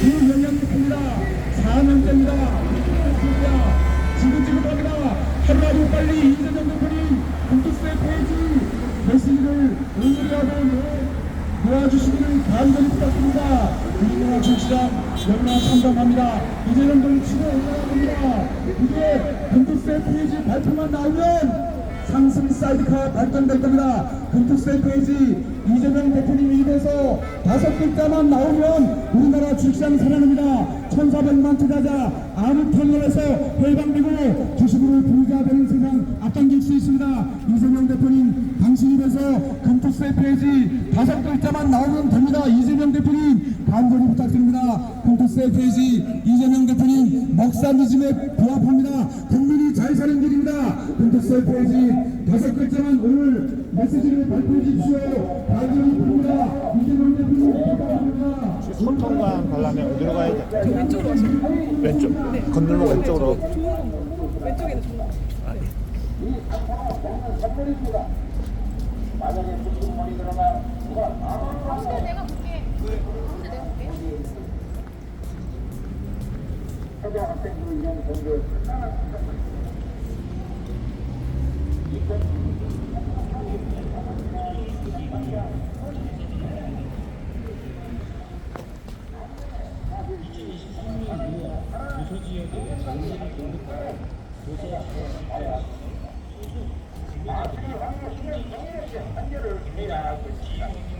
그 영향이 큽니다. 4년째입니다. 지긋지긋합니다. 하루하루 빨리 이재명 대표님 공식의 페이지 메시지를 응원하고 도와주시기를 간절히 부탁드립니다. 우리나라 정치장 연마 참담합니다. 이재명 정치를 응원합니다. 이게 금투세 페이지 발표만 나오면 상승 사이드카 발전될 겁니다. 금투세 페이지 이재명 대표님 입에서 다섯 글자만 나오면 우리나라 주식시장 살아납니다. 1,400만 투자자 아무 터널에서 해방되고 주식으로 부자 되는 세상 앞당길 수 있습니다. 이재명 대표님 당신 입에서 금투세 페이지 다섯 글자만 나오면 됩니다. 이재명 대표님 간절히 부탁드립니다. 금투세 페이지 이재명 대표님 먹사리즘에 부합합니다. 국민이 잘 사는 길입니다. 금투세 페이지 다섯 글자만 오늘 메시지를 발표해 주십시오. 간절히 부릅니다. 이재명 대표님 부탁드립니다. 소통관 가려면 어디로 가야 돼? 왼쪽으로 가시면 왼쪽. 건널로 왼쪽으로. 왼쪽에는 좋은 거. 가운데 초등 학생들을 위한 공교육 상당한 도서지역에 장비를 공급하고 도서 지도자들이 한계를 하고 있습니다.